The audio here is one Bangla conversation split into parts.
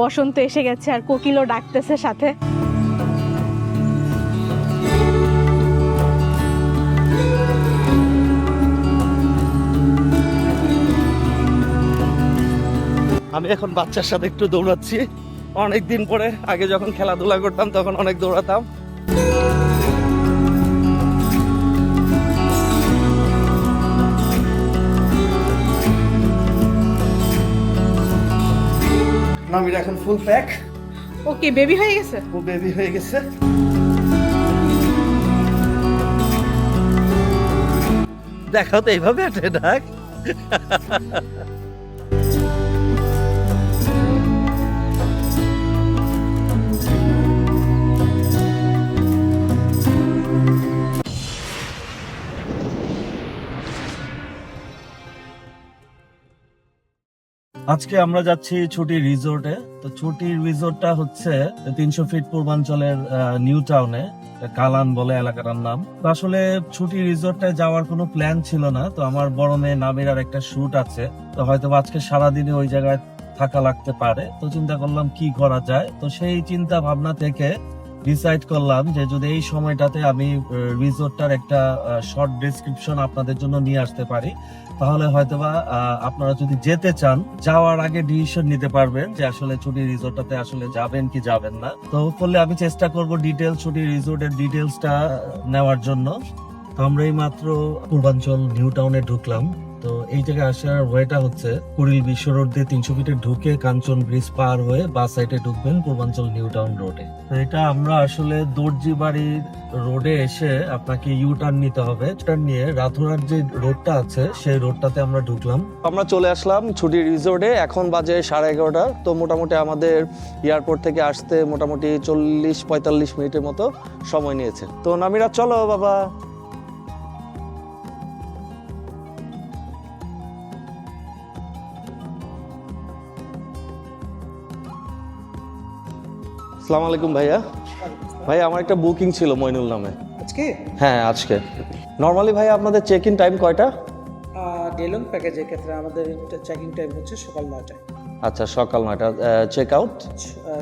বসন্ত এসে গেছে আর কোকিলও ডাকতেছে সাথে। আমি এখন বাচ্চার সাথে একটু দৌড়াচ্ছি। অনেক দিন পরে আগে যখন খেলাধুলা করতাম, তখন অনেক দৌড়াতাম। নামির এখন ফুল প্যাক ওকে বেবি হয়ে গেছে? ও বেবি হয়ে গেছে। দেখাও তো এইভাবে একটা ডাক আজকে আমরা যাচ্ছি ছুটি রিসোর্টে। তো ছুটির রিসোর্টটা হচ্ছে তিনশো ফিট পূর্বাঞ্চলের নিউ টাউনে, কালান বলে এলাকাটার নাম। আসলে ছুটি রিসোর্টে যাওয়ার কোনো প্ল্যান ছিল না, তো আমার বড় মেয়ে নামিরার একটা শুট আছে। তো হয়তো আজকে সারাদিনে ওই জায়গায় থাকা লাগতে পারে। তো চিন্তা করলাম কি করা যায়? তো সেই চিন্তা ভাবনা থেকে ডিসাইড করলাম যে যদি এই সময়টাতে আমি রিসোর্টটার একটা শর্ট ডেসক্রিপশন আপনাদের জন্য নিয়ে আসতে পারি, তাহলে হয়তোবা আপনারা যদি যেতে চান, যাওয়ার আগে ডিসিশন নিতে পারবেন যে আসলে ছুটি রিসোর্টটাতে আসলে যাবেন কি যাবেন না। তো করলে আমি চেষ্টা করব ডিটেল ছুটি রিসোর্টের ডিটেলসটা নেওয়ার জন্য। তো আমরা এই মাত্র পূর্বাঞ্চল, নিউ টাউনে ঢুকলাম। তো এই জায়গায় আসার ওয়েটা হচ্ছে কুড়িল বিশ্ব রোড দিয়ে তিনশো ফিটে ঢুকে কাঞ্চন ব্রিজ পার হয়ে বাস সাইডে ঢুকবেন পূর্বাঞ্চল নিউ টাউন রোডে তো এটা আমরা আসলে দর্জি বাড়ির রোডে এসে আপনাকে ইউ টার্ন নিতে হবে। টার্ন নিয়ে রাধুরার যে রোডটা আছে, সেই রোডটাতে আমরা ঢুকলাম। আমরা চলে আসলাম ছুটির রিসোর্টে এখন বাজে সাড়ে এগারোটা। তো মোটামুটি আমাদের এয়ারপোর্ট থেকে আসতে মোটামুটি চল্লিশ পঁয়তাল্লিশ মিনিটের মতো সময় নিয়েছে। তো নামিরা, চলো বাবা। আসসালামু আলাইকুম ভাইয়া। ভাই আমার একটা বুকিং ছিল মইনুল নামে। আজকে? হ্যাঁ আজকে। নর্মালি ভাই আপনাদের চেক ইন টাইম কয়টা ডেলং প্যাকেজের ক্ষেত্রে। আমাদের চেকিং টাইম হচ্ছে সকাল নয়টায়। আচ্ছা সকাল নয়টা। চেক আউট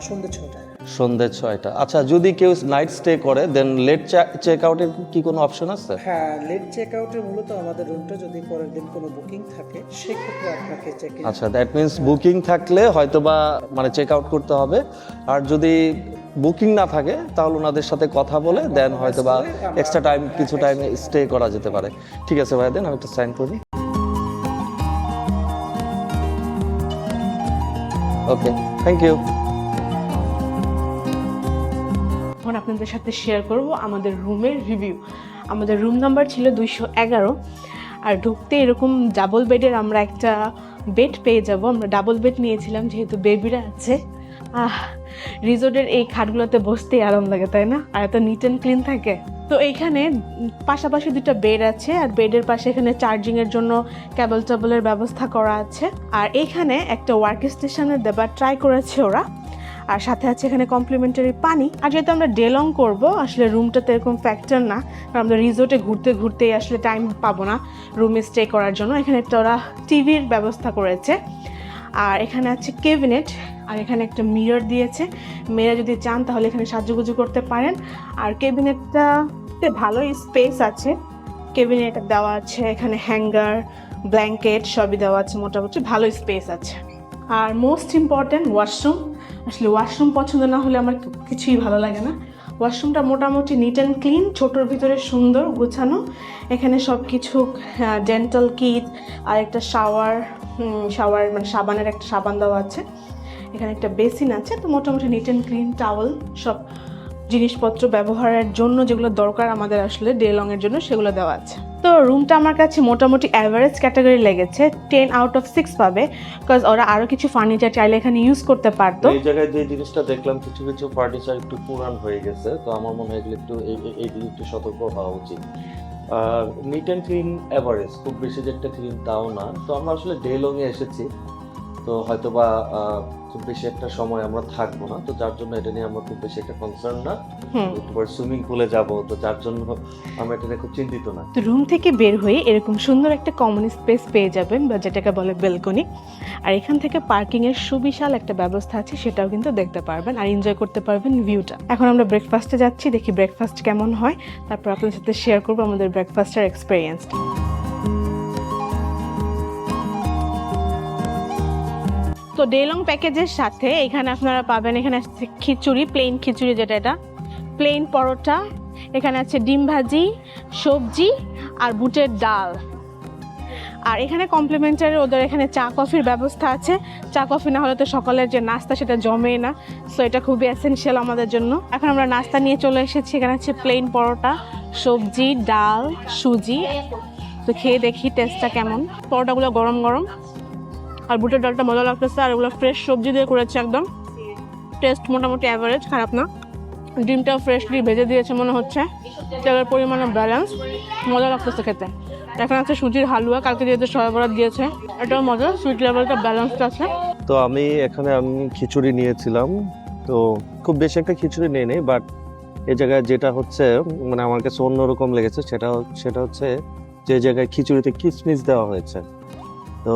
সন্ধ্যে ছটায় সন্ধ্যে ছয়টা। আচ্ছা যদি কেউ নাইট স্টে করে দেন লেট চেক আউটের কি কোনো অপশন আছে? হ্যাঁ লেট চেক আউটে মূলত আমাদের রুমটা যদি পরের দিন কোনো বুকিং থাকে সেক্ষেত্রে আপনাকে চেক ইন আচ্ছা দ্যাট মিন্স বুকিং থাকলে হয়তোবা মানে চেক আউট করতে হবে। আর যদি বুকিং না থাকে তাহলে ওনাদের সাথে কথা বলে দেন হয়তো বা এক্সট্রা টাইম কিছু টাইম স্টে করা যেতে পারে। ঠিক আছে ভাই দেন আমি একটা সাইন করি। ওকে থ্যাংক ইউ আপনাদের সাথে শেয়ার করব আমাদের রুমের রিভিউ আমাদের রুম নাম্বার ছিল দুইশো এগারো। আর ঢুকতে এরকম ডাবল বেডের আমরা একটা বেড পেয়ে যাব। আমরা ডাবল বেড নিয়েছিলাম, যেহেতু বেবিরা আছে। আহ রিজোর্টের এই খাটগুলোতে বসতেই আরাম লাগে, তাই না? আর এত নিট অ্যান্ড ক্লিন থাকে। তো এইখানে পাশাপাশি দুটো বেড আছে, আর বেডের পাশে এখানে চার্জিংয়ের জন্য কেবল টেবলের ব্যবস্থা করা আছে। আর এইখানে একটা ওয়ার্ক স্টেশনের দেবার ট্রাই করেছে ওরা। আর সাথে আছে এখানে কমপ্লিমেন্টারি পানি। আর যেহেতু আমরা ডে লং করব, আসলে রুমটাতে এরকম ফ্যাক্টর না, কারণ আমরা রিসোর্টে ঘুরতে ঘুরতেই আসলে টাইম পাবো না রুমে স্টে করার জন্য। এখানে একটা ওরা টিভির ব্যবস্থা করেছে। আর এখানে আছে কেবিনেট আর এখানে একটা মিরর দিয়েছে। মেয়েরা যদি চান তাহলে এখানে সাজুগুজু করতে পারেন। আর কেবিনেটটাতে ভালোই স্পেস আছে। কেবিনেট দেওয়া আছে এখানে হ্যাঙ্গার ব্ল্যাঙ্কেট সবই দেওয়া আছে মোটামুটি। ভালো স্পেস আছে। আর মোস্ট ইম্পর্ট্যান্ট ওয়াশরুম আসলে ওয়াশরুম পছন্দ না হলে আমার কিছুই ভালো লাগে না। ওয়াশরুমটা মোটামুটি নিট অ্যান্ড ক্লিন ছোটোর ভিতরে সুন্দর, গোছানো। এখানে সব কিছু ডেন্টাল কিট আর একটা শাওয়ার শাওয়ার মানে সাবানের একটা সাবান দেওয়া আছে। এখানে একটা বেসিন আছে, তো মোটামুটি নিট অ্যান্ড ক্লিন টাওয়েল সব জিনিসপত্র ব্যবহারের জন্য যেগুলো দরকার আমাদের আসলে ডে লংয়ের জন্য সেগুলো দেওয়া আছে। তো রুমটা আমার কাছে মোটামুটি অ্যাভারেজ ক্যাটাগরি লেগেছে টেন আউট অফ সিক্স পাবে বিকজ ওরা আরও কিছু ফার্নিচার চাইলে এখানে ইউজ করতে পারতো। এই জায়গায় যে জিনিসটা দেখলাম, কিছু কিছু ফার্নিচার একটু পুরান হয়ে গেছে, তো আমার মনে হয় এগুলো একটু, এই- দিকে একটু সতর্ক হওয়া উচিত। নিট অ্যান্ড ক্লিন এভারেজ খুব বেশি যে একটা ক্লিন তাও না। তো আমরা আসলে ডে এ এসেছি, তো হয়তো বা খুব বেশি একটা সময় আমরা থাকব না তো যার জন্য এটা নিয়ে আমরা খুব বেশি একটা কনসার্ন না। হুম। একটু পরে সুইমিং পুলে যাব তো যার জন্য আমরা এটা নিয়ে খুব চিন্তিত না। তো রুম থেকে বের হয়ে এরকম সুন্দর একটা কমন স্পেস পেয়ে যাবেন বা যেটাকে বলে বেলকনি আর এখান থেকে পার্কিংয়ের সুবিশাল একটা ব্যবস্থা আছে সেটাও কিন্তু দেখতে পারবেন আর এনজয় করতে পারবেন ভিউটা এখন আমরা ব্রেকফাস্টে যাচ্ছি দেখি ব্রেকফাস্ট কেমন হয়। তারপর আপনাদের সাথে শেয়ার করব আমাদের ব্রেকফাস্টের এক্সপিরিয়েন্সটা তো ডেলং প্যাকেজের সাথে এখানে আপনারা পাবেন, এখানে আছে খিচুড়ি প্লেন খিচুড়ি যেটা এটা। প্লেন পরোটা, এখানে আছে ডিম ভাজি, সবজি আর বুটের ডাল। আর এখানে কমপ্লিমেন্টারি ওদের এখানে চা কফির ব্যবস্থা আছে। চা কফি না হলে তো সকালের যে নাস্তা সেটা জমে না। সো এটা খুবই এসেনশিয়াল আমাদের জন্য। এখন আমরা নাস্তা নিয়ে চলে এসেছি। এখানে আছে প্লেন পরোটা, সবজি, ডাল, সুজি। তো খেয়ে দেখি টেস্টটা কেমন। পরোটাগুলো গরম গরম। আর বুটের ডালটা মজা লাগতেছে, আর ওগুলো ফ্রেশ সবজি দিয়ে করেছে একদম। টেস্ট মোটামুটি অ্যাভারেজ খারাপ না। ডিমটাও ফ্রেশলি ভেজে দিয়েছে মনে হচ্ছে। তেলের পরিমাণে ব্যালেন্স মজা লাগতেছে খেতে। এখন আছে সুজির হালুয়া, কালকে যেহেতু সরবরাহ দিয়েছে, এটাও মজা সুইট লেভেলটা ব্যালেন্সড আছে। তো আমি এখানে আমি খিচুড়ি নিয়েছিলাম, তো খুব বেশি একটা খিচুড়ি নিয়ে নেই বাট এই জায়গায় যেটা হচ্ছে মানে আমার কাছে অন্যরকম লেগেছে, সেটা সেটা হচ্ছে যে জায়গায় খিচুড়িতে কিশমিশ দেওয়া হয়েছে। তো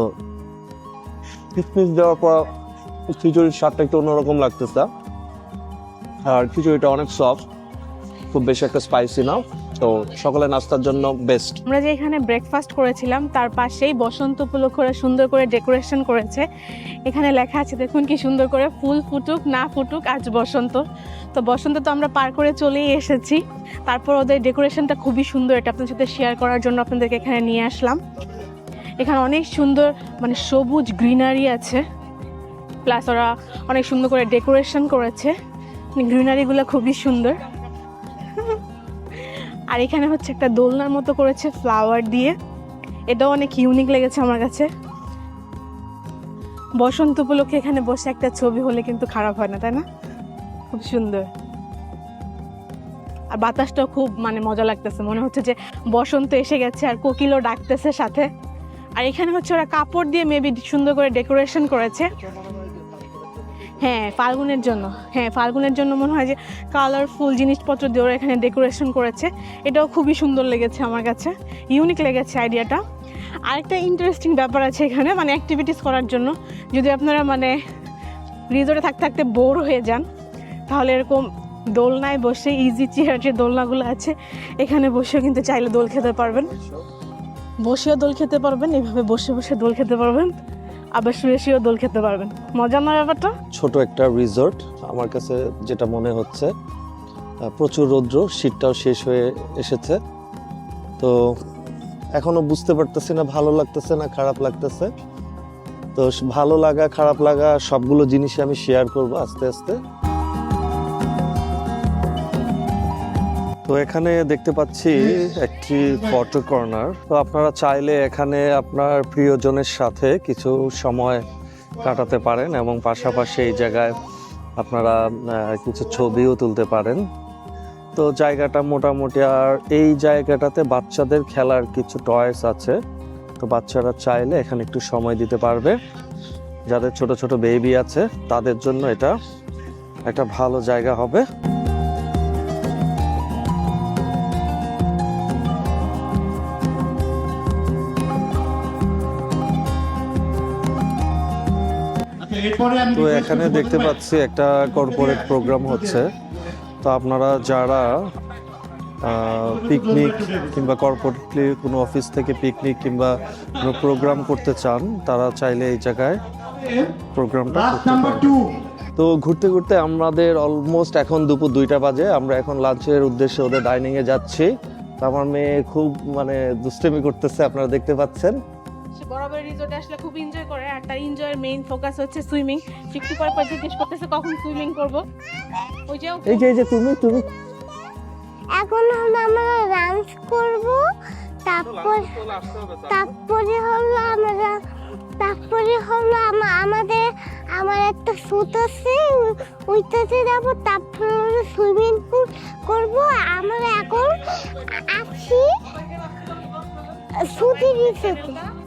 কিশমিশ দেওয়ার পর খিচুড়ির স্বাদটা একটু অন্যরকম লাগতেছে। আর খিচুড়িটা অনেক সফট খুব বেশি একটা স্পাইসি না। তো সকালে নাস্তার জন্য বেস্ট আমরা যে এখানে ব্রেকফাস্ট করেছিলাম, তার পাশেই বসন্ত উপলক্ষে সুন্দর করে ডেকোরেশন করেছে। এখানে লেখা আছে, দেখুন কি সুন্দর করে ফুল ফুটুক, না ফুটুক, আজ বসন্ত। তো বসন্ত তো আমরা পার করে চলেই এসেছি। তারপর ওদের ডেকোরেশনটা খুবই সুন্দর, এটা আপনাদের সাথে শেয়ার করার জন্য আপনাদেরকে এখানে নিয়ে আসলাম। এখানে অনেক সুন্দর মানে সবুজ গ্রিনারি আছে। প্লাস ওরা অনেক সুন্দর করে ডেকোরেশন করেছে। গ্রিনারিগুলো খুবই সুন্দর। আর এখানে হচ্ছে একটা দোলনার মতো করেছে ফ্লাওয়ার দিয়ে। এটাও অনেক ইউনিক লেগেছে আমার কাছে। বসন্ত উপলক্ষে এখানে বসে একটা ছবি হলে কিন্তু খারাপ হয় না, তাই না? খুব সুন্দর। আর বাতাসটাও খুব মানে মজা লাগতেছে। মনে হচ্ছে যে বসন্ত এসে গেছে আর কোকিলও ডাকতেছে সাথে। আর এখানে হচ্ছে ওরা কাপড় দিয়ে মেবি সুন্দর করে ডেকোরেশন করেছে। হ্যাঁ ফাল্গুনের জন্য। হ্যাঁ ফাল্গুনের জন্য মনে হয় যে কালারফুল জিনিসপত্র দিয়ে ওরা এখানে ডেকোরেশন করেছে। এটাও খুবই সুন্দর লেগেছে আমার কাছে। ইউনিক লেগেছে আইডিয়াটা আরেকটা ইন্টারেস্টিং ব্যাপার আছে এখানে মানে অ্যাক্টিভিটিস করার জন্য। যদি আপনারা মানে রিজোর্টে থাকতে থাকতে বোর হয়ে যান, তাহলে এরকম দোলনায় বসে ইজি চেয়ার যে দোলনাগুলো আছে, এখানে বসেও কিন্তু চাইলে দোল খেতে পারবেন। বসেও দোল খেতে পারবেন, এভাবে বসে বসে দোল খেতে পারবেন। আবার শুয়ে শুয়েও দোল খেতে পারবেন। মজা না ব্যাপারটা? ছোট একটা রিসোর্ট, আমার কাছে যেটা মনে হচ্ছে প্রচুর রৌদ্র, শীতটাও শেষ হয়ে এসেছে। তো এখনও বুঝতে পারতেছি না, ভালো লাগতেছে না, খারাপ লাগতেছে। তো ভালো লাগা, খারাপ লাগা, সবগুলো জিনিসই আমি শেয়ার করব আস্তে আস্তে। তো এখানে দেখতে পাচ্ছি একটি ফটো কর্নার তো আপনারা চাইলে এখানে আপনার প্রিয়জনের সাথে কিছু সময় কাটাতে পারেন এবং পাশাপাশি এই জায়গায় আপনারা কিছু ছবিও তুলতে পারেন। তো জায়গাটা মোটামুটি আর এই জায়গাটাতে বাচ্চাদের খেলার কিছু টয়েস আছে। তো বাচ্চারা চাইলে এখানে একটু সময় দিতে পারবে। যাদের ছোট ছোট বেবি আছে, তাদের জন্য এটা একটা ভালো জায়গা হবে। তো এখানে দেখতে পাচ্ছি একটা কর্পোরেট প্রোগ্রাম হচ্ছে। তো আপনারা যারা পিকনিক কিংবা কর্পোরেটলি কোনো অফিস থেকে পিকনিক কিংবা কোনো প্রোগ্রাম করতে চান তারা চাইলে এই জায়গায় প্রোগ্রামটা তো ঘুরতে ঘুরতে আমাদের অলমোস্ট এখন দুপুর দুইটা বাজে আমরা এখন লাঞ্চের উদ্দেশ্যে ওদের ডাইনিং এ যাচ্ছি। তো আমার মেয়ে খুব মানে দুষ্টেমি করতেছে আপনারা দেখতে পাচ্ছেন। সে বরাবর রিসোর্টে আসলে খুব এনজয় করে। আর তার এনজয়ের মেইন ফোকাস হচ্ছে সুইমিং একটু পর পর জিজ্ঞেস করতেছে কখন সুইমিং করব? ওই যে এই যে এই যে তুমি তুমি। এখন হলো আমরা ডান্স করব তারপর তারপরে হলো আমরা তারপরে হলো আমা- আমাদের আমার একটা সুট আছে ওইটাতে যাব তারপরে সুইমিং পুল করব। আমরা এখন আছি ছুটি দিচ্ছে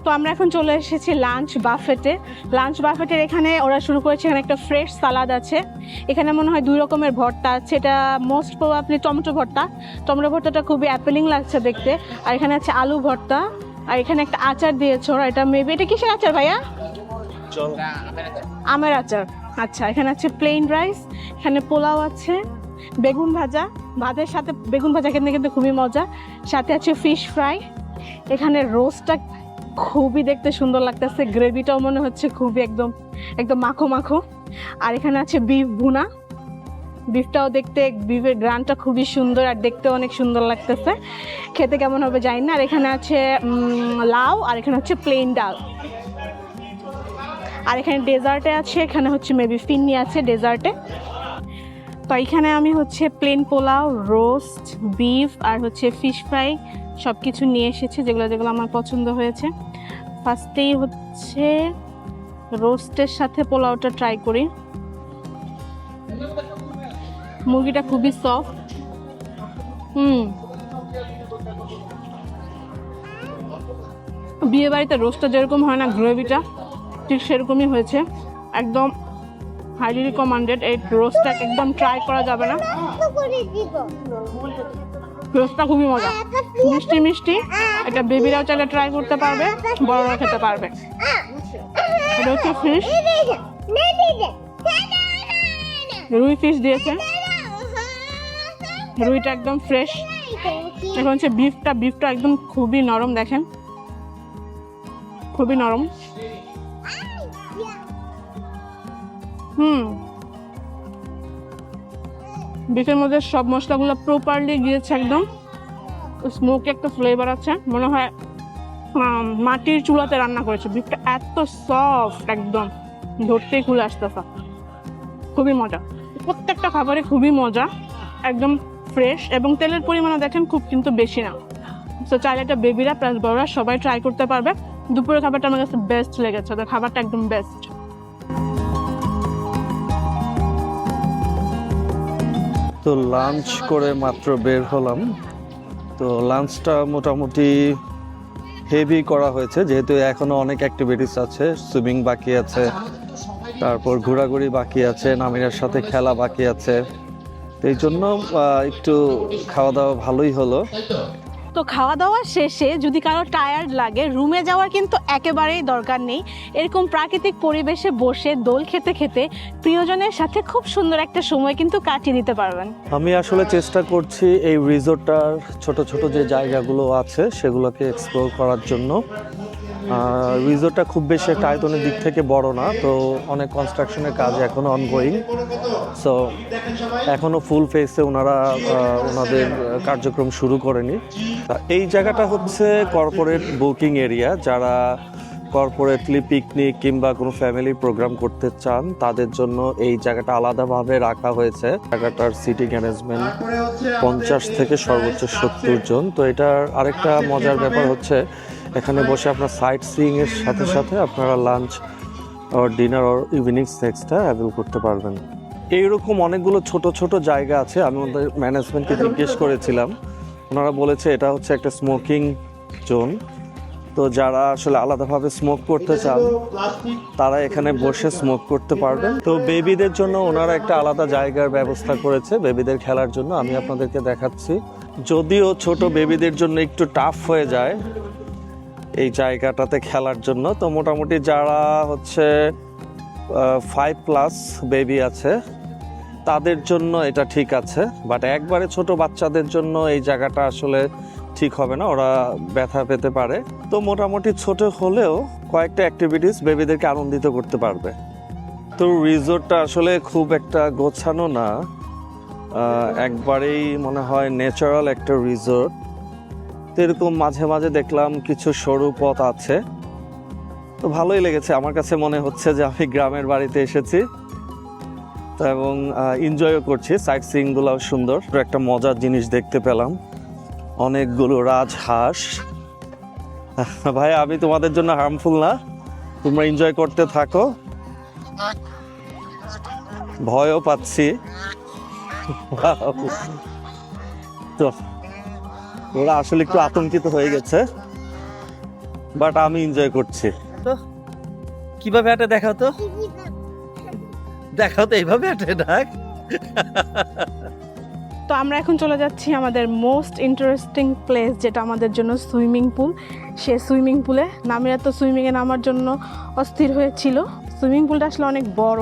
তো আমরা এখন চলে এসেছি লাঞ্চ বাফেটে লাঞ্চ বাফেটের এখানে ওরা শুরু করেছে এখানে একটা ফ্রেশ সালাদ আছে। এখানে মনে হয় দুই রকমের ভর্তা আছে। এটা মোস্ট প্রবাবলি টমেটো ভর্তা। টমেটো ভর্তাটা খুবই অ্যাপেলিং লাগছে দেখতে। আর এখানে আছে আলু ভর্তা। আর এখানে একটা আচার দিয়েছে ওরা। এটা মেবি এটা কিসের আচার ভাইয়া? আমের আচার। আচ্ছা এখানে আছে প্লেন রাইস এখানে পোলাও আছে। বেগুন ভাজা। ভাতের সাথে বেগুন ভাজা খেতে কিন্তু খুবই মজা। সাথে আছে ফিশ ফ্রাই এখানে রোস্টটা খুবই দেখতে সুন্দর লাগতেছে। গ্রেভিটাও মনে হচ্ছে খুবই একদম একদম মাখো মাখো। আর এখানে আছে বিফ ভুনা। বিফটাও দেখতে, বিফের গ্রানটা খুবই সুন্দর আর দেখতে অনেক সুন্দর লাগতেছে। খেতে কেমন হবে জানি না। আর এখানে আছে লাউ আর এখানে হচ্ছে প্লেন ডাল। আর এখানে ডেজার্টে আছে, এখানে হচ্ছে মেবি ফিন্নি আছে ডেজার্টে। তো এখানে আমি হচ্ছে প্লেন পোলাও রোস্ট বিফ আর হচ্ছে ফিশ ফ্রাই সব কিছু নিয়ে এসেছি, যেগুলো যেগুলো আমার পছন্দ হয়েছে। ফার্স্টেই হচ্ছে রোস্টের সাথে পোলাওটা ট্রাই করি। মুরগিটা খুবই সফট হুম। বিয়ে বাড়িতে রোস্টটা যেরকম হয় না, গ্রেভিটা ঠিক সেরকমই হয়েছে। একদম হাইলি রিকমান্ডেড এই রোস্টটা একদম ট্রাই করা যাবে না। রোস্টটা খুবই মজা। মিষ্টি মিষ্টি। এটা বেবিরাও চাইলে ট্রাই করতে পারবে বড়রাও খেতে পারবে। এটা হচ্ছে ফিশ রুই ফিশ দিয়েছে। রুইটা একদম ফ্রেশ এখন হচ্ছে বিফটা বিফটা একদম খুবই নরম দেখেন। খুবই নরম। হুম। বিফের মধ্যে সব মশলাগুলো প্রপারলি গিয়েছে একদম। স্মোকি একটা ফ্লেভার আছে। মনে হয় মাটির চুলাতে রান্না করেছে। বিফটা এত সফট একদম। ধরতেই খুলে আসতেছে। খুবই মজা। প্রত্যেকটা খাবারে খুবই মজা। একদম ফ্রেশ এবং তেলের পরিমাণও দেখেন খুব কিন্তু বেশি না। তো চাইলে এটা বেবিরা প্লাস বড়রা সবাই ট্রাই করতে পারবে। দুপুরের খাবারটা আমার কাছে বেস্ট লেগেছে। ওদের খাবারটা একদম বেস্ট তো লাঞ্চ করে মাত্র বের হলাম। তো লাঞ্চটা মোটামুটি হেভি করা হয়েছে, যেহেতু এখনও অনেক অ্যাক্টিভিটিস আছে সুইমিং বাকি আছে, তারপর ঘোরাঘুরি বাকি আছে নামিরার সাথে খেলা বাকি আছে। তো এই জন্য একটু খাওয়া দাওয়া ভালোই হলো। তো খাওয়া দাওয়া শেষে যদি কারও টায়ার্ড লাগে রুমে যাওয়ার কিন্তু একেবারেই দরকার নেই। এরকম প্রাকৃতিক পরিবেশে বসে দোল খেতে খেতে প্রিয়জনের সাথে খুব সুন্দর একটা সময় কিন্তু কাটিয়ে দিতে পারবেন। আমি আসলে চেষ্টা করছি এই রিসোর্টটার ছোট ছোট যে জায়গাগুলো আছে, সেগুলোকে এক্সপ্লোর করার জন্য। রিসোর্টটা খুব বেশি একটা আয়তনের দিক থেকে বড় না, তো অনেক কনস্ট্রাকশনের কাজ এখনও অনগোয়িং সো এখনও ফুল ফেসে ওনারা ওনাদের কার্যক্রম শুরু করেনি। এই জায়গাটা হচ্ছে কর্পোরেট বুকিং এরিয়া যারা কর্পোরেটলি পিকনিক কিংবা কোনো ফ্যামিলি প্রোগ্রাম করতে চান, তাদের জন্য এই জায়গাটা আলাদাভাবে রাখা হয়েছে। জায়গাটার সিটি ম্যানেজমেন্ট পঞ্চাশ থেকে সর্বোচ্চ সত্তর জন। তো এটার আরেকটা মজার ব্যাপার হচ্ছে এখানে বসে আপনার সাইট সিইং এর সাথে সাথে আপনারা লাঞ্চ আর ডিনার আর ইভিনিং স্ন্যাক্সটা অ্যাভেল করতে পারবেন। এইরকম অনেকগুলো ছোট ছোট জায়গা আছে আমি ওদের ম্যানেজমেন্টকে জিজ্ঞেস করেছিলাম। ওনারা বলেছে এটা হচ্ছে একটা স্মোকিং জোন তো যারা আসলে আলাদাভাবে স্মোক করতে চান তারা এখানে বসে স্মোক করতে পারবেন। তো বেবিদের জন্য ওনারা একটা আলাদা জায়গার ব্যবস্থা করেছে বেবিদের খেলার জন্য। আমি আপনাদেরকে দেখাচ্ছি। যদিও ছোট বেবিদের জন্য একটু টাফ হয়ে যায় এই জায়গাটাতে খেলার জন্য। তো মোটামুটি যারা হচ্ছে ফাইভ প্লাস বেবি আছে, তাদের জন্য এটা ঠিক আছে। বাট একবারে ছোট বাচ্চাদের জন্য এই জায়গাটা আসলে ঠিক হবে না, ওরা ব্যথা পেতে পারে। তো মোটামুটি ছোট হলেও কয়েকটা অ্যাক্টিভিটিস বেবিদেরকে আনন্দিত করতে পারবে। তো রিসোর্টটা আসলে খুব একটা গোছানো না। একবারেই মনে হয় ন্যাচারাল একটা রিসোর্ট তো এরকম মাঝে মাঝে দেখলাম কিছু সরু পথ আছে। তো ভালোই লেগেছে। আমার কাছে মনে হচ্ছে যে আমি গ্রামের বাড়িতে এসেছি। তো এবং এনজয়ও করছি। সাইট সিইংগুলোও সুন্দর। একটা মজার জিনিস দেখতে পেলাম। অনেকগুলো রাজহাঁস। ভাই আমি তোমাদের জন্য হার্মফুল না। তোমরা এনজয় করতে থাকো। ভয়ও পাচ্ছি। তো ওরা আসলে একটু আতঙ্কিত হয়ে গেছে বাট আমি এনজয় করছি। তো কীভাবে হাঁটে দেখাও তো? দেখাও তো এইভাবে হাঁটে ডাক। তো আমরা এখন চলে যাচ্ছি আমাদের মোস্ট ইন্টারেস্টিং প্লেস যেটা আমাদের জন্য সুইমিং পুল সে সুইমিং পুলে নামিরা তো সুইমিংয়ে নামার জন্য অস্থির হয়েছিল। সুইমিং পুলটা আসলে অনেক বড়।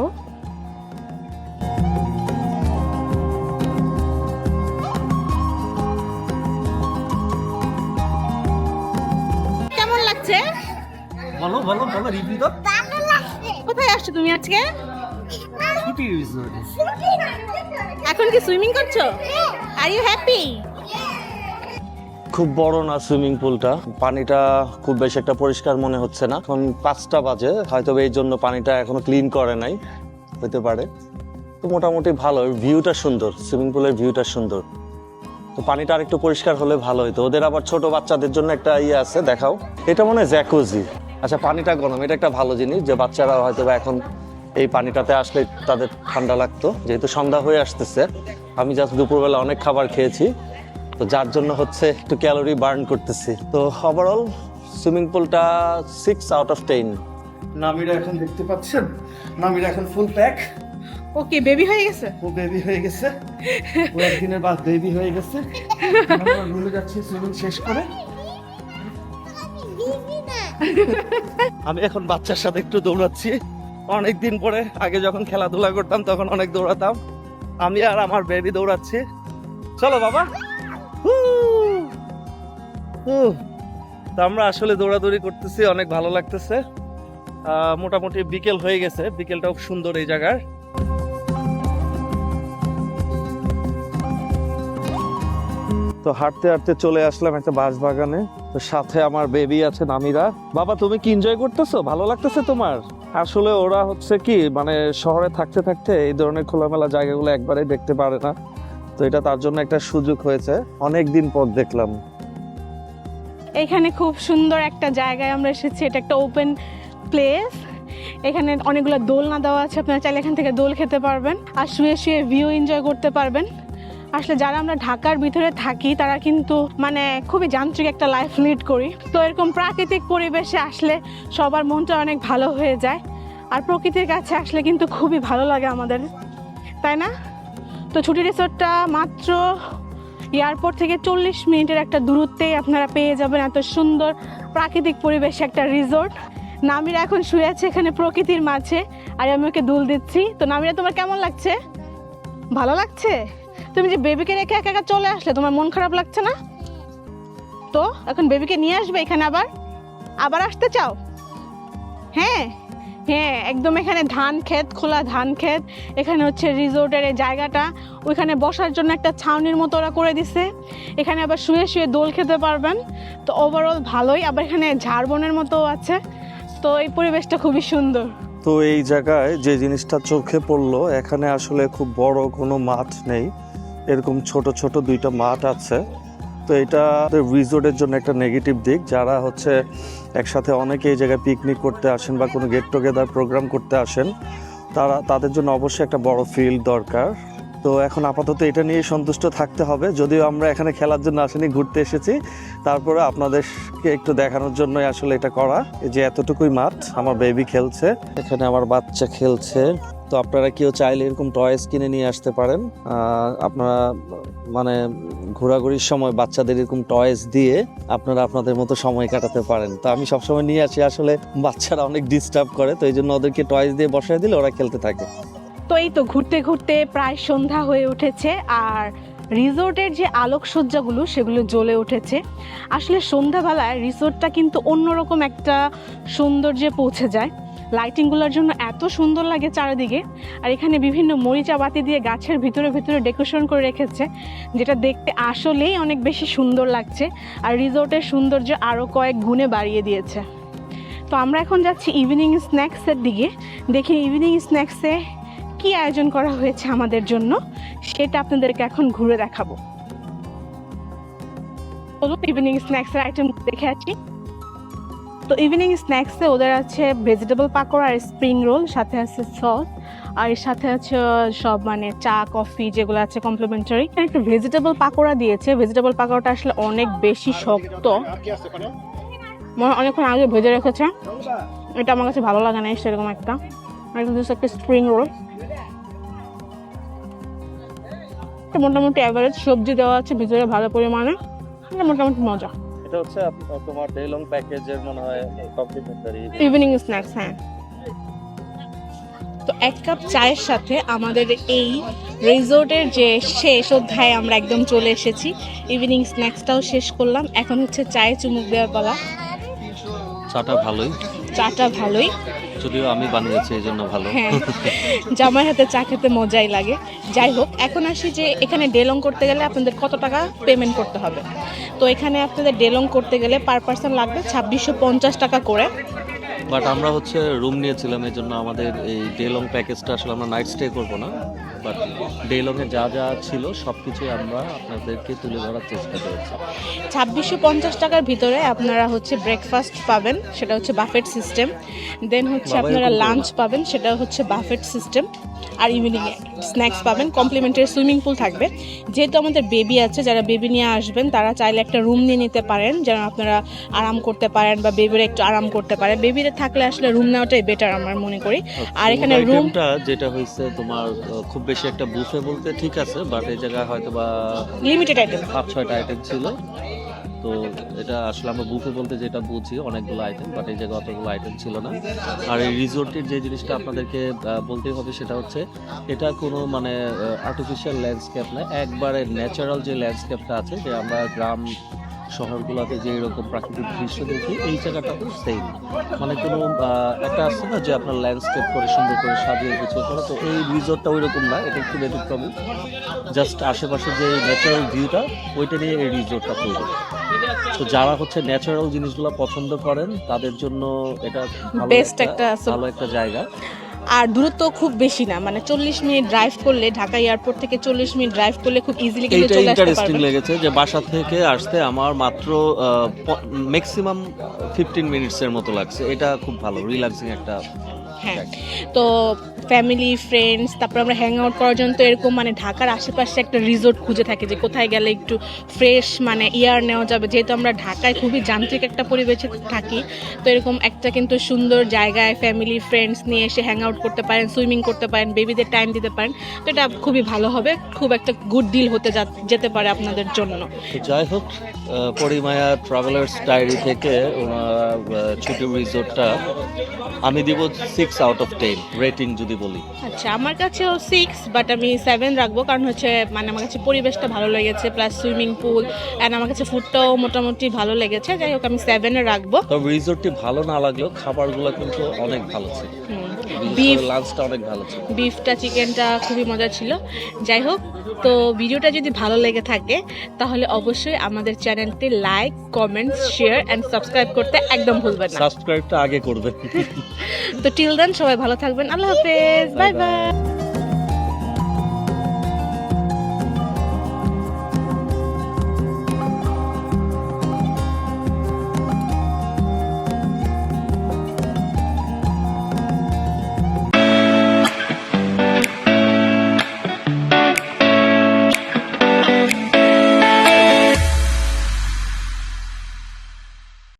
বলো বলো বলো রিভিউ দাও। কোথায় আসছো তুমি আজকে? ছুটি রিসোর্ট এখন কি সুইমিং করছ? আর ইউ হ্যাপি খুব বড় না সুইমিং পুলটা পানিটা খুব বেশি একটা পরিষ্কার মনে হচ্ছে না। এখন পাঁচটা বাজে হয়তো এই জন্য পানিটা এখনও ক্লিন করে নাই। হতে পারে। তো মোটামুটি ভালো ভিউটা সুন্দর সুইমিং পুলের ভিউটা সুন্দর। তো পানিটা আরেকটু পরিষ্কার হলে ভালো হতো ওদের আবার ছোট বাচ্চাদের জন্য একটা ইয়ে আছে দেখাও। এটা মনে হয় জ্যাকুজি আচ্ছা পানিটা গরম এটা একটা ভালো জিনিস যে বাচ্চারা হয়তো বা এখন এই পানিটাতে আসলে তাদের ঠান্ডা লাগতো যেহেতু সন্ধ্যা হয়ে আসতেছে। আমি জাস্ট দুপুরবেলা অনেক খাবার খেয়েছি তো যার জন্য হচ্ছে একটু ক্যালোরি বার্ন করতেছি। তো overall swimming পুলটা six out of ten Namira এখন দেখতে পাচ্ছেন? নামিরা এখন ফুল প্যাক ওকে বেবি হয়ে গেছে? ও বেবি হয়ে গেছে। ও একদিনের বাদ বেবি হয়ে গেছে। আমরা যাচ্ছি সুইমিং শেষ করে। আমি এখন বাচ্চার সাথে একটু দৌড়াচ্ছি। অনেক দিন পরে আগে যখন খেলাধুলা করতাম, তখন অনেক দৌড়াতাম। আমি আর আমার বেবি দৌড়াচ্ছি। চলো বাবা! তো আমরা আসলে দৌড়াদৌড়ি করতেছি, অনেক ভালো লাগতেছে। মোটামুটি বিকেল হয়ে গেছে। বিকেলটাও সুন্দর এই জায়গার। তো হাঁটতে হাঁটতে চলে আসলাম একটা বাঁশ বাগানে তো সাথে আমার বেবি আছে নামিরা। বাবা, তুমি কি এনজয় করতেছো? ভালো লাগতেছে তোমার? আসলে ওরা হচ্ছে কি মানে শহরে থাকতে থাকতে এই ধরনের খোলামেলা জায়গাগুলো একবারে দেখতে পারে না। তো এটা তার জন্য একটা সুযোগ হয়েছে। অনেক দিন পর দেখলাম। এখানে খুব সুন্দর একটা জায়গায় আমরা এসেছি। এটা একটা ওপেন প্লেস এখানে অনেকগুলো দোলনা দেওয়া আছে। আপনারা চাইলে এখান থেকে দোল খেতে পারবেন। আর শুয়ে শুয়ে ভিউ এনজয় করতে পারবেন। আসলে যারা আমরা ঢাকার ভিতরে থাকি, তারা কিন্তু মানে খুবই যান্ত্রিক একটা লাইফ লিড করি। তো এরকম প্রাকৃতিক পরিবেশে আসলে সবার মনটা অনেক ভালো হয়ে যায়। আর প্রকৃতির কাছে আসলে কিন্তু খুবই ভালো লাগে আমাদের। তাই না? তো ছুটি রিসোর্টটা মাত্র এয়ারপোর্ট থেকে চল্লিশ মিনিটের একটা দূরত্বেই আপনারা পেয়ে যাবেন এত সুন্দর প্রাকৃতিক পরিবেশে একটা রিসোর্ট। নামিরা এখন শুয়ে আছে এখানে প্রকৃতির মাঝে। আর আমি ওকে দুল দিচ্ছি। তো নামিরা, তোমার কেমন লাগছে? ভালো লাগছে? তুমি যে বেবিকে রেখে একা একা চলে আসলে, তোমার মন খারাপ লাগছে না? তো, এখন বেবিকে নিয়ে আসবে এখানে আবার? আবার আসতে চাও? হ্যাঁ হ্যাঁ একদম এখানে ধান ক্ষেত, খোলা ধান ক্ষেত, এখানে হচ্ছে রিসোর্টের এই জায়গাটা, ওইখানে বসার জন্য একটা ছাউনির মতো ওরা করে দিছে। এখানে আবার শুয়ে শুয়ে দোল খেতে পারবেন। তো ওভারঅল ভালোই, আবার এখানে ঝাড়বনের মতো আছে। তো এই পরিবেশটা খুবই সুন্দর। তো এই জায়গায় যে জিনিসটা চোখে পড়ল, এখানে আসলে খুব বড় কোনো মাঠ নেই। এরকম ছোট ছোট দুইটা মাঠ আছে। তো এটা রিসোর্টের জন্য একটা নেগেটিভ দিক। যারা হচ্ছে একসাথে অনেকে এই জায়গায় পিকনিক করতে আসেন বা কোনো গেট টুগেদার প্রোগ্রাম করতে আসেন, তারা, তাদের জন্য অবশ্যই একটা বড় ফিল্ড দরকার। তো এখন আপাতত এটা নিয়ে সন্তুষ্ট থাকতে হবে। যদিও আমরা এখানে খেলার জন্য আসেনি, ঘুরতে এসেছি। তারপরে আপনাদেরকে একটু দেখানোর জন্যই আসলে এটা করা। যে এতটুকুই মাঠ, আমার বেবি খেলছে। এখানে আমার বাচ্চা খেলছে। তো আপনারা কেউ চাইলে এরকম টয়েস কিনে নিয়ে আসতে পারেন। আপনারা মানে ঘোরাঘুরির সময় বাচ্চাদের এরকম টয়েস দিয়ে আপনারা আপনাদের মতো সময় কাটাতে পারেন। তো আমি সবসময় নিয়ে আসি, আসলে বাচ্চারা অনেক ডিস্টার্ব করে, তো এই জন্য ওদেরকে টয়েস দিয়ে বসায় দিলে ওরা খেলতে থাকে। তো এই তো ঘুরতে ঘুরতে প্রায় সন্ধ্যা হয়ে উঠেছে, আর রিসোর্টের যে আলোকসজ্জাগুলো, সেগুলো জ্বলে উঠেছে। আসলে সন্ধ্যাবেলায় রিসোর্টটা কিন্তু অন্যরকম একটা সৌন্দর্যে পৌঁছে যায়। লাইটিংগুলোর জন্য এত সুন্দর লাগে চারিদিকে। আর এখানে বিভিন্ন মরিচা বাতি দিয়ে গাছের ভিতরে ভিতরে ডেকোরেশন করে রেখেছে, যেটা দেখতে আসলেই অনেক বেশি সুন্দর লাগছে। আর রিসোর্টের সৌন্দর্য আরও কয়েক গুণে বাড়িয়ে দিয়েছে। তো আমরা এখন যাচ্ছি ইভিনিং স্ন্যাক্সের দিকে। দেখি ইভিনিং স্ন্যাক্সে কি আয়োজন করা হয়েছে আমাদের জন্য, সেটা আপনাদেরকে এখন ঘুরে দেখাবো। ইভিনিং স্ন্যাক্সের আইটেম দেখে আছি তো ইভিনিং স্ন্যাক্সে ওদের আছে ভেজিটেবল পাকোড়া আর স্প্রিং রোল সাথে আছে সস আর এর সাথে আছে সব মানে চা কফি যেগুলো আছে কমপ্লিমেন্টারি একটা ভেজিটেবল পাকোড়া দিয়েছে। ভেজিটেবল পাকোড়াটা আসলে অনেক বেশি শক্ত। অনেকক্ষণ আগে ভেজে রেখেছে। এটা আমার কাছে ভালো লাগে না, সেরকম একটা। এটা হচ্ছে একটা স্প্রিং রোল মোটামুটি অ্যাভারেজ সবজি দেওয়া আছে ভিতরে ভালো পরিমাণে। মোটামুটি মজা। এটা হচ্ছে তোমার ডে লং প্যাকেজের মনে হয় কমপ্লিমেন্টারি ইভিনিং স্ন্যাক্স হ্যাঁ। তো এক কাপ চায়ের সাথে আমাদের এই রিসোর্টের যে শেষ অধ্যায়ে আমরা একদম চলে এসেছি। ইভিনিং স্ন্যাক্সটাও শেষ করলাম। এখন হচ্ছে চায়ে চুমুক দেওয়ার পালা। চাটা ভালোই। চাটা ভালোই। যদিও আমি বানিয়েছি এই জন্য ভালো। হ্যাঁ জামাই হাতে চা খেতে মজাই লাগে। যাই হোক এখন আসি যে এখানে ডেলং করতে গেলে আপনাদের কত টাকা পেমেন্ট করতে হবে। তো এখানে আপনাদের ডেলং করতে গেলে পার পার্সন লাগবে ছাব্বিশশো পঞ্চাশ টাকা করে। বাট আমরা হচ্ছে রুম নিয়েছিলাম এই জন্য আমাদের এই ডে লং প্যাকেজটা আসলে আমরা নাইট স্টে করব না। বাট ডে লং এ যা যা ছিল সব কিছু আমরা আপনাদেরকে তুলে ধরার চেষ্টা করেছি। ছাব্বিশশো পঞ্চাশ টাকার ভিতরে আপনারা হচ্ছে ব্রেকফাস্ট পাবেন সেটা হচ্ছে বাফেট সিস্টেম দেন হচ্ছে আপনারা লাঞ্চ পাবেন সেটা হচ্ছে বাফেট সিস্টেম আর ইভিনিং স্ন্যাক্স পাবেন কমপ্লিমেন্টারি সুইমিং পুল থাকবে। যেহেতু আমাদের বেবি আছে যারা বেবি নিয়ে আসবেন তারা চাইলে একটা রুম নিয়ে নিতে পারেন যেন আপনারা আরাম করতে পারেন বা বেবিরা একটু আরাম করতে পারে। বেবিরা থাকলে আসলে রুম নেওয়াটাই বেটার আমার মনে করি। আর এখানে রুমটা যেটা হয়েছে তোমার খুব বেশি একটা বুফে বলতে ঠিক আছে বাট এই জায়গায় হয়তো বা লিমিটেড আইটেম পাঁচ ছয়টা আইটেম ছিল। তো এটা আসলে আমরা বুফে বলতে যেটা বুঝি, অনেকগুলো আইটেম বাট এই জায়গায় অতগুলো আইটেম ছিল না। আর এই রিসোর্টের যে জিনিসটা আপনাদেরকে বলতেই হবে সেটা হচ্ছে, এটা কোনো মানে আর্টিফিশিয়াল ল্যান্ডস্কেপ না, একবারে ন্যাচারাল যে ল্যান্ডস্কেপটা আছে, যে আমরা গ্রাম শহরগুলোতে যে এরকম প্রাকৃতিক দৃশ্য দেখি এই জায়গাটাতেও সেম মানে কোনো একটা আছে না যে আপনার ল্যান্ডস্কেপ করে সুন্দর করে সাজিয়ে গুছিয়ে করা তো এই রিসোর্টটা ওই রকম না এটা একটু ব্যতিক্রমী। জাস্ট আশেপাশে যে ন্যাচারাল ভিউটা ওইটা নিয়ে এই রিসোর্টটা তৈরি। তো যারা হচ্ছে ন্যাচারাল জিনিসগুলো পছন্দ করেন তাদের জন্য এটা Best একটা ভালো একটা জায়গা। আর দূরত্ব খুব বেশি না। মানে চল্লিশ মিনিট ড্রাইভ করলে ঢাকা এয়ারপোর্ট থেকে চল্লিশ মিনিট ড্রাইভ করলে খুব ইজিলি কিন্তু চলে আসতে ইন্টারেস্টিং লেগেছে যে বাসা থেকে আসতে আমার মাত্র ম্যাক্সিমাম ফিফটিন মিনিটসের মতো লাগছে। এটা খুব ভালো রিল্যাক্সিং একটা হ্যাঁ। তো ফ্যামিলি ফ্রেন্ডস তারপর আমরা হ্যাং আউট করার জন্য তো এরকম মানে ঢাকার আশেপাশে একটা রিসোর্ট খুঁজে থাকি যে কোথায় গেলে একটু ফ্রেশ মানে ইয়ার নেওয়া যাবে। যেহেতু আমরা ঢাকায় খুবই যান্ত্রিক একটা পরিবেশে থাকি তো এরকম একটা কিন্তু সুন্দর জায়গায় ফ্যামিলি ফ্রেন্ডস নিয়ে এসে হ্যাং আউট করতে পারেন সুইমিং করতে পারেন বেবিদের টাইম দিতে পারেন তো এটা খুবই ভালো হবে। খুব একটা গুড ডিল হতে যেতে পারে আপনাদের জন্য। যাই হোক পরিমায়া ট্রাভেলার্স ডায়েরি থেকে ছুটির রিসোর্টটা আমি দিব six out of ten rating যদি বলি। আচ্ছা আমার কাছেও সিক্স বাট আমি সেভেন রাখব কারণ হচ্ছে মানে আমার কাছে পরিবেশটা ভালো লেগেছে প্লাস সুইমিং পুল অ্যান্ড আমার কাছে ফুডটাও মোটামুটি ভালো লেগেছে। যাই হোক আমি সেভেনে রাখব। তবে রিসোর্টটি ভালো না লাগলেও খাবারগুলো কিন্তু অনেক ভালো ছিল। বিফ লাঞ্চটা অনেক ভালো ছিল। বিফটা চিকেনটা খুবই মজা ছিল। যাই হোক তো ভিডিওটা যদি ভালো লেগে থাকে তাহলে অবশ্যই আমাদের চ্যানেলটি like comment share and subscribe করতে একদম ভুলবেন না। সাবস্ক্রাইবটা আগে করবেন। তো টিল দেন সবাই ভালো থাকবেন। আল্লাহ হাফেজ। বাই. বাই